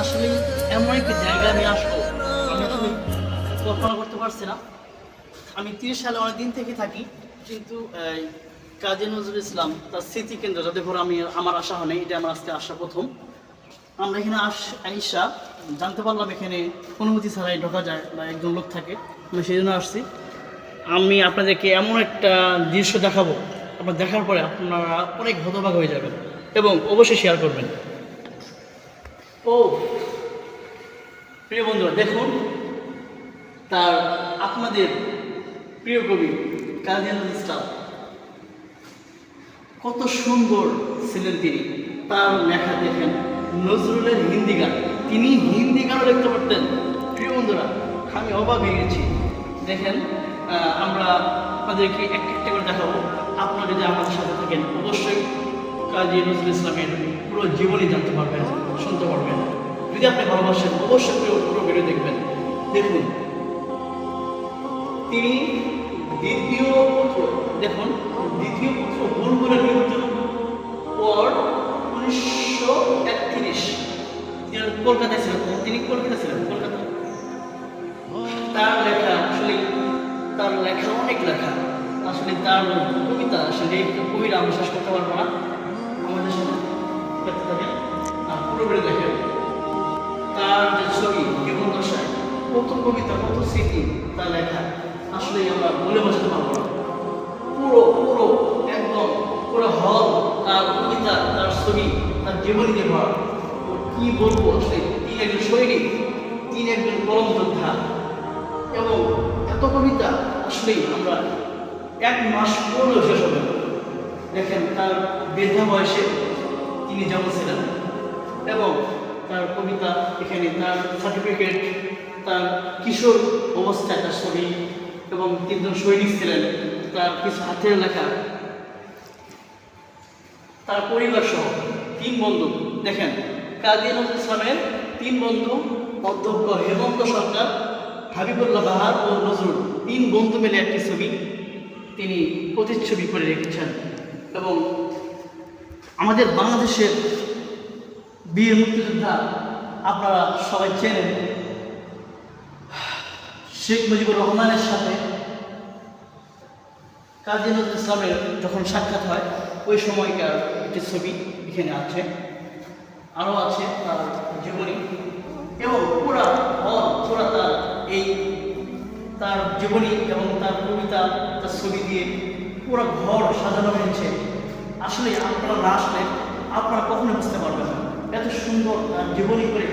আসলে এমন একটি জায়গা আমি আসব। আমি কল্পনা করতে পারছি না। আমি তিরিশ সালে অনেক দিন থেকে থাকি, কিন্তু কাজী নজরুল ইসলাম তার স্মৃতি কেন্দ্র যাতে করে আমি, আমার আশা হয়নি এটা আমার আজকে আসা প্রথম। আমরা এখানে আস আইসা জানতে পারলাম এখানে অনুমতি ছাড়াই ঢোকা যায় বা একজন লোক থাকে। আমি সেই জন্য আসছি। আমি আপনাদেরকে এমন একটা দৃশ্য দেখাবো। আপনার দেখার পরে আপনারা অনেক হতবাক হয়ে যাবেন এবং অবশ্যই শেয়ার করবেন। ও, প্রিয় বন্ধুরা, দেখুন, তার আপনাদের প্রিয় কবি, কাজী ইসলাম। কত সুন্দর ছিলেন তিনি। তার লেখা দেখেন। নজরুলের হিন্দি গান। তিনি হিন্দি গানও লিখতে পারতেন। প্রিয় বন্ধুরা, আমি অবাক হয়ে গেছি। দেখেন আমরা আপনাদেরকে একটা একটা করে দেখাবো। আপনারা যদি আমাদের সাথে থাকেন, অবশ্যই কাজী নজরুল ইসলামের পুরো জীবনী জানতে পারবেন, শুনতে পারবেন। যদি আপনি ভালোবাসেন, অবশ্যই পুরো ভিডিও দেখবেন। দেখুন, তিনি দ্বিতীয় পুত্র, দেখুন, দ্বিতীয় পুত্র বুলবুলের মৃত্যুর পর উনিশশো একত্রিশ কলকাতায় ছিলেন তিনি কলকাতা ছিলেন, কলকাতা। তার লেখা আসলে, তার লেখা অনেক লেখা। আসলে তার কবিতা, আসলে কবিরা আমরা শেষ করতে পারব না। আমাদের সাথে আর পুরোপুরি দেখেন, তার যে ছবি, জীবন দশায় কত কবিতা কত স্মৃতি, তার লেখা আসলে আমরা বলে বোঝাতে পারব না। পুরো পুরো, একদম, পুরো হল, তার কবিতা, তার ছবি, তার ভরা তো কি বলব? আসলে তিনি একজন সৈনিক তিনি একজন কলম যোদ্ধা। এবং এত কবিতা আসলেই আমরা এক মাস পড়লেও শেষ হবে দেখেন, তার বৃদ্ধা বয়সে তিনি যেমন ছিলেন। এবং তার কবিতা এখানে, তার সার্টিফিকেট তার কিশোর অবস্থায় তার ছবি, এবং তিনজন সৈনিক ছিলেন। তার কিছু হাতের লেখা, তার পরিবার সহ তিন বন্ধু। দেখেন কাজী নজরুল ইসলামের তিন বন্ধু, অধ্যক্ষ হেমন্ত সরকার, হাবিবুল্লাহ বাহার ও নজরুল। তিন বন্ধু মিলে একটি ছবি তিনি প্রতিচ্ছবি করে রেখেছেন। এবং আমাদের বাংলাদেশের বীর মুক্তিযোদ্ধা আপনারা সবাই চেনেন। শেখ মুজিবুর রহমানের সাথে কাজী নজরুল ইসলামের যখন সাক্ষাৎ হয়, ওই সময়কার একটি ছবি এখানে আছে। আরও আছে তার জীবনী। এবং পুরা হল, পুরা তার এই তার জীবনী এবং তার কবিতা, তার ছবি দিয়ে পুরো ঘর সাজানো হয়েছে। আসলে আপনারা না আসলে আপনারা কখনো বুঝতে পারবেন না এত সুন্দর তার জীবনী করে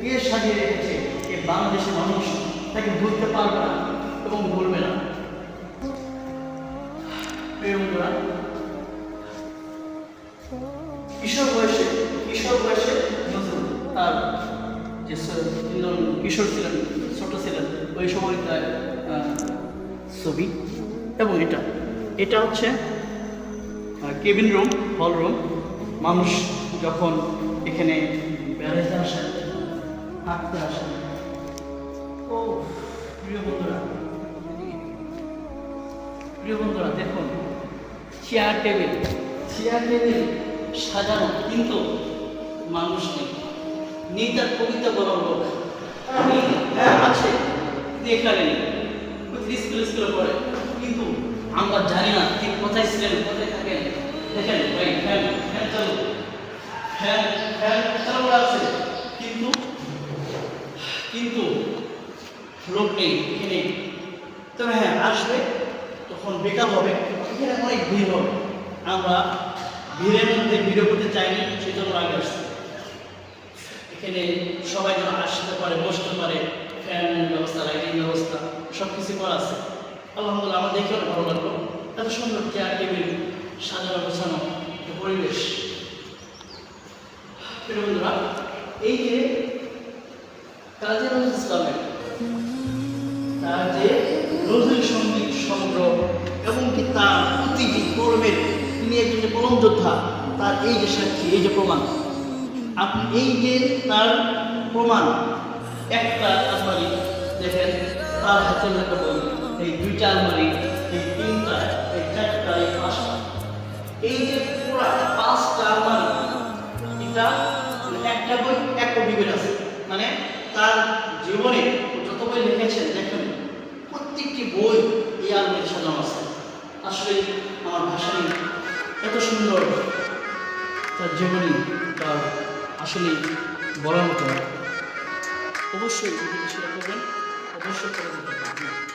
কে সাজিয়ে রেখেছে। এই বাংলাদেশের মানুষ তাকে বুঝতে পারবে না। যে কিশোর ছিলেন, ছোট ছিলেন, ওই সময়কার ছবি। এবং এটা এটা হচ্ছে কেবিন রুম, হল রুম। মানুষ যখন এখানে বেড়াতে আসেন, হাঁটতে আসেন, ও, প্রিয় বন্ধুরা প্রিয় বন্ধুরা, দেখুন চেয়ার টেবিল চেয়ার টেবিল সাজানো, কিন্তু মানুষ নেই। নেই তার কবিতা বলার লোক হ্যাঁ আছে। এখানে স্কুল স্কুলে পড়ে। কিন্তু আমরা জানি না ঠিক কোথায় ছিলেন, কোথায় থাকেন। দেখেন, ভাই ফ্যান ফ্যান চালু। ফ্যান ফ্যান চালু আছে। কিন্তু কিন্তু লোক নেই এখানে তবে হ্যাঁ আসবে, তখন বেকার হবে। এখানে অনেক ভিড় হবে। আমরা ভিড়ের মধ্যে ভিডিও করতে চাইনি সেই জন্য আগে আসছি। এখানে সবাই যেন আসতে পারে, বসতে পারে ফ্যান ব্যবস্থা লাইটিং ব্যবস্থা সব কিছু করা আছে। আলহামদুলিল্লাহ আমার দেখে অনেক ভালো লাগল। এত সুন্দর চেয়ার টেবিল সাজানো, গোছানো পরিবেশ। বন্ধুরা, এই যে কাজী নজরুল ইসলামের, তার যে নজরুল সংগীত সংগ্রহ এবং কি তার প্রতিটি কর্মের, তিনি একজন যে কলম যোদ্ধা, তার এই যে সাক্ষী, এই যে প্রমাণ আপনি এই যে তার প্রমাণ, একটা আলমারি দেখেন, তার হাতে লেখা বই, এই দুইটা আলমারি, এই তিনটা, এই চারটা, এই পাঁচটা। এই যে পুরা পাঁচটা আলমারি, এটা একটা বই এক কপি আছে। মানে তার জীবনে যত বই লিখেছেন, দেখেন, প্রত্যেকটি বই এই আলমারি সাজানো আছে। আসলে আমার ভাষা এত সুন্দর তার জীবনী, তার আসলে বলার মতো অবশ্যই যদি শেয়ার করবেন। অবশ্যই করে দিতে পারবেন